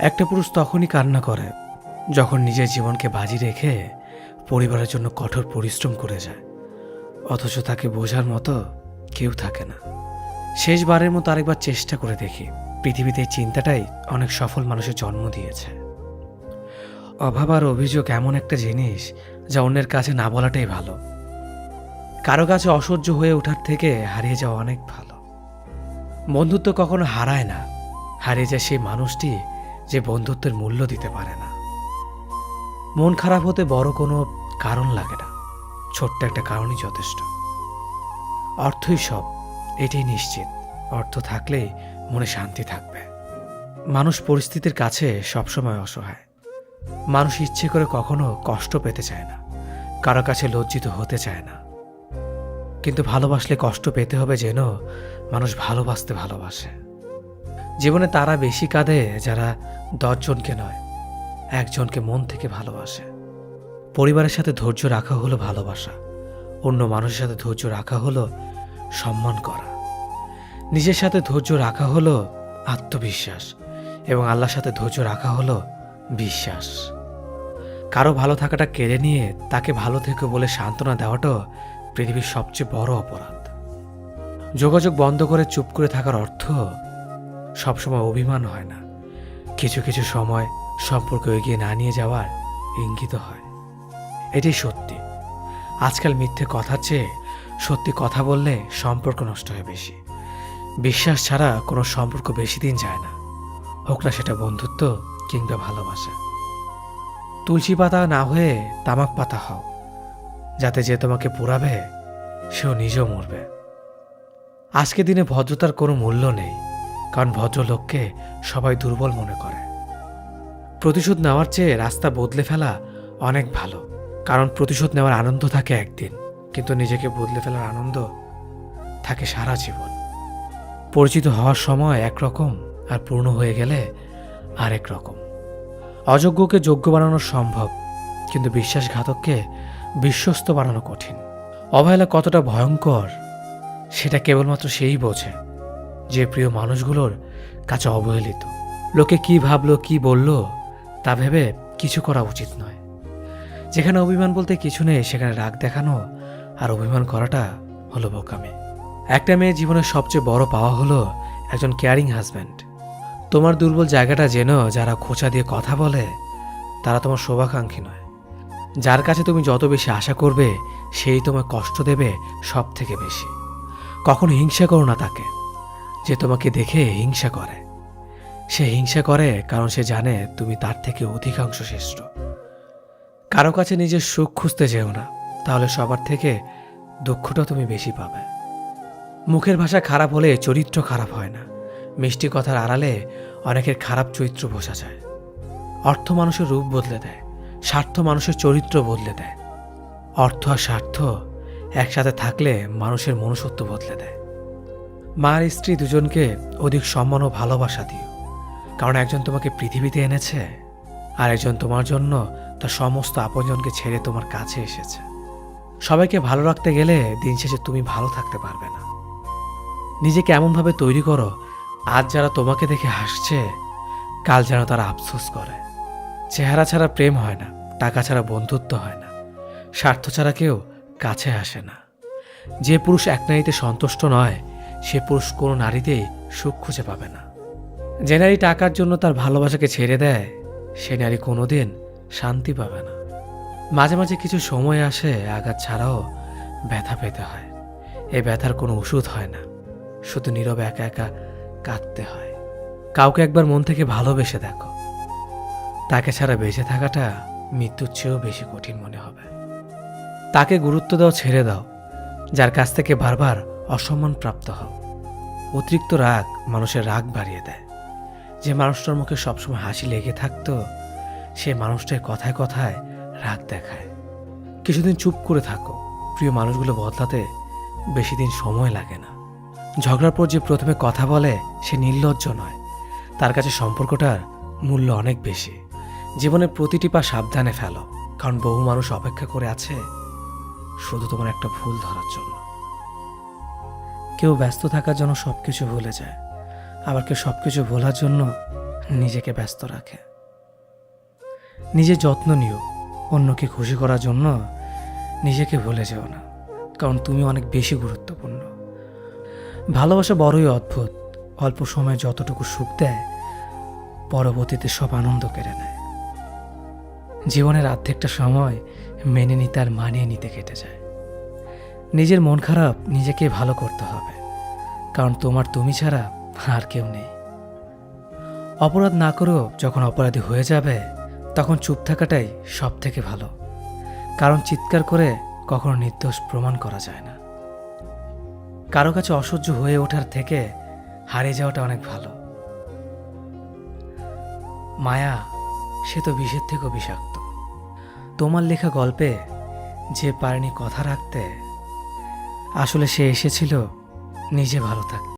একটা পুরুষ তখনই কান্না করে, যখন নিজের জীবনকে বাজি রেখে পরিবারের জন্য কঠোর পরিশ্রম করে যায়। অথচ তাকে বোঝার মতো কেউ থাকে না। শেষবারের মতো আরেকবার চেষ্টা করে দেখি, পৃথিবীতে এই চিন্তাটাই অনেক সফল মানুষের জন্ম দিয়েছে। অভাব আর অভিযোগ এমন একটা জিনিস যা অন্যের কাছে না বলাটাই ভালো। কারও কাছে অসহ্য হয়ে ওঠার থেকে হারিয়ে যাওয়া অনেক ভালো। বন্ধুত্ব কখনো হারায় না, হারিয়ে যায় সেই মানুষটি যে বন্ধুত্বের মূল্য দিতে পারে না। মন খারাপ হতে বড় কোনো কারণ লাগে না। ছোট্ট একটা কারণই যথেষ্ট। অর্থই সব, এটাই নিশ্চিত। অর্থ থাকলেই মনে শান্তি থাকবে। মানুষ পরিস্থিতির কাছে সবসময় অসহায়। মানুষ ইচ্ছে করে কখনো কষ্ট পেতে চায় না। কারও কাছে লজ্জিত হতে চায় না। কিন্তু ভালোবাসলে কষ্ট পেতে হবে যেন মানুষ ভালোবাসতে ভালোবাসে। জীবনে তারা বেশি কাঁদে যারা দশজনকে নয়, একজনকে মন থেকে ভালোবাসে। পরিবারের সাথে ধৈর্য রাখা হলো ভালোবাসা, অন্য মানুষের সাথে ধৈর্য রাখা হলো সম্মান করা। নিজের সাথে ধৈর্য রাখা হলো আত্মবিশ্বাস এবং আল্লাহর সাথে ধৈর্য রাখা হলো বিশ্বাস। কারও ভালো থাকাটা কেড়ে নিয়ে তাকে ভালো থেকে বলে সান্ত্বনা দেওয়াটাও পৃথিবীর সবচেয়ে বড় অপরাধ। যোগাযোগ বন্ধ করে চুপ করে থাকার অর্থ সবসময় অভিমান হয় না। কিছু কিছু সময় সম্পর্ক এগিয়ে না নিয়ে যাওয়ার ইঙ্গিত হয়। এটাই সত্যি। আজকাল মিথ্যে কথা চেয়ে সত্যি কথা বললে সম্পর্ক নষ্ট হয় বেশি। বিশ্বাস ছাড়া কোনো সম্পর্ক বেশি দিন যায় না। হোক না সেটা বন্ধুত্ব কিংবা ভালোবাসা। তুলসী পাতা না হয়ে তামাক পাতা হও। যাতে যে তোমাকে পুরাবে সেও নিজেও মরবে। আজকে দিনে ভদ্রতার কোনো মূল্য নেই। কারণ ভদ্রলোককে সবাই দুর্বল মনে করে। প্রতিশোধ নেওয়ার চেয়ে রাস্তা বদলে ফেলা অনেক ভালো, কারণ প্রতিশোধ নেওয়ার আনন্দ থাকে একদিন, কিন্তু নিজেকে বদলে ফেলার আনন্দ থাকে সারা জীবন। পরিচিত হওয়ার সময় একরকম আর পূর্ণ হয়ে গেলে আরেক রকম। অযোগ্যকে যোগ্য বানানো সম্ভব, কিন্তু বিশ্বাসঘাতককে বিশ্বস্ত বানানো কঠিন। অবহেলা কতটা ভয়ঙ্কর, সেটা কেবলমাত্র সেই বোঝে। যে প্রিয় মানুষগুলোর কাছে অবহেলিত। লোকে কি ভাবলো, কি বলল, তা ভেবে কিছু করা উচিত নয়। যেখানে অভিমান বলতে কিছু নেই, সেখানে রাগ দেখানো আর অভিমান করাটা হলো বোকামে। একটা মেয়ের জীবনের সবচেয়ে বড় পাওয়া হলো একজন কেয়ারিং হাজব্যান্ড তোমার দুর্বল জায়গাটা যেন যারা খোঁচা দিয়ে কথা বলে, তারা তোমার শোভাকাঙ্ক্ষী নয়। যার কাছে তুমি যত বেশি আশা করবে, সেই তোমায় কষ্ট দেবে সব থেকে বেশি। কখনো হিংসা করো না তাকে। যে তোমাকে দেখে হিংসা করে। সে হিংসা করে কারণ সে জানে তুমি তার থেকে অধিকাংশ শ্রেষ্ঠ। কারও কাছে নিজের সুখ খুঁজতে যেও না, তাহলে সবার থেকে দুঃখটা তুমি বেশি পাবে। মুখের ভাষা খারাপ হলে চরিত্র খারাপ হয় না। মিষ্টি কথার আড়ালে অনেকের খারাপ চরিত্র বোঝা যায়। অর্থ মানুষের রূপ বদলে দেয়, স্বার্থ মানুষের চরিত্র বদলে দেয়। অর্থ আর স্বার্থ একসাথে থাকলে মানুষের মনুষ্যত্ব বদলে দেয়। মা আর স্ত্রী দুজনকে অধিক সম্মান ও ভালোবাসা দিও। কারণ একজন তোমাকে পৃথিবীতে এনেছে, আর একজন তোমার জন্য তার সমস্ত আপনজনকে ছেড়ে তোমার কাছে এসেছে। সবাইকে ভালো রাখতে গেলে দিন শেষে তুমি ভালো থাকতে পারবে না। নিজেকে এমনভাবে তৈরি করো, আজ যারা তোমাকে দেখে হাসছে, কাল যেন তারা আফসোস করে। চেহারা ছাড়া প্রেম হয় না, টাকা ছাড়া বন্ধুত্ব হয় না, স্বার্থ ছাড়া কেউ কাছে আসে না। যে পুরুষ এক নারীতে সন্তুষ্ট নয় সে পুরুষ কোনো নারীতেই সুখ খুঁজে পাবে না। যে নারী টাকার জন্য তার ভালোবাসাকে ছেড়ে দেয়, সে নারী কোনোদিন শান্তি পাবে না। মাঝে মাঝে কিছু সময় আসে, আঘাত ছাড়াও ব্যথা পেতে হয়। এই ব্যথার কোনো ওষুধ হয় না। শুধু নীরবে একা একা কাঁদতে হয়। কাউকে একবার মন থেকে ভালোবেসে দেখো। তাকে ছাড়া বেঁচে থাকাটা মৃত্যুর চেয়েও বেশি কঠিন মনে হবে। তাকে গুরুত্ব দাও, ছেড়ে দাও। যার কাছ থেকে বারবার অসম্মান প্রাপ্ত হও। অতিরিক্ত রাগ মানুষের রাগ বাড়িয়ে দেয়। যে মানুষটার মুখে সবসময় হাসি লেগে থাকতো, সে মানুষটার কথায় কথায় রাগ দেখায়। কিছুদিন চুপ করে থাকো। প্রিয় মানুষগুলো বদলাতে বেশি দিন সময় লাগে না। ঝগড়ার পর যে প্রথমে কথা বলে, সে নির্লজ্জ নয়। তার কাছে সম্পর্কটার মূল্য অনেক বেশি। জীবনের প্রতিটি পা সাবধানে ফেলো। কারণ বহু মানুষ অপেক্ষা করে আছে শুধু তোমার একটা ভুল ধরার জন্য। কেউ ব্যস্ত থাকার জন্য সব কিছু ভুলে যায়। আবার কেউ সব কিছু ভোলার জন্য নিজেকে ব্যস্ত রাখে। নিজের যত্ন নিও, অন্যকে খুশি করার জন্য নিজেকে ভুলে যেও না, কারণ তুমি অনেক বেশি গুরুত্বপূর্ণ। ভালোবাসা বড়ই অদ্ভুত, অল্প সময়ে যতটুকু সুখ দেয়, পরবর্তীতে সব আনন্দ কেড়ে নেয়। জীবনের অর্ধেকটা সময় মেনে নিতে আর মানিয়ে নিতে কেটে যায়। নিজের মন খারাপ নিজেকে ভালো করতে হবে। কারণ তোমার তুমি ছাড়া আর কেউ নেই। অপরাধ না করেও যখন অপরাধী হয়ে যাবে, তখন চুপ থাকাটাই সব থেকে ভালো। কারণ চিৎকার করে কখনো নির্দোষ প্রমাণ করা যায় না। কারও কাছে অসহ্য হয়ে ওঠার থেকে হারিয়ে যাওয়াটা অনেক ভালো। মায়া, সে তো বিষের থেকেও বিষাক্ত। তোমার লেখা গল্পে যে পারেনি কথা রাখতে আসলে সে এসেছিল নিজে ভালো থাকতে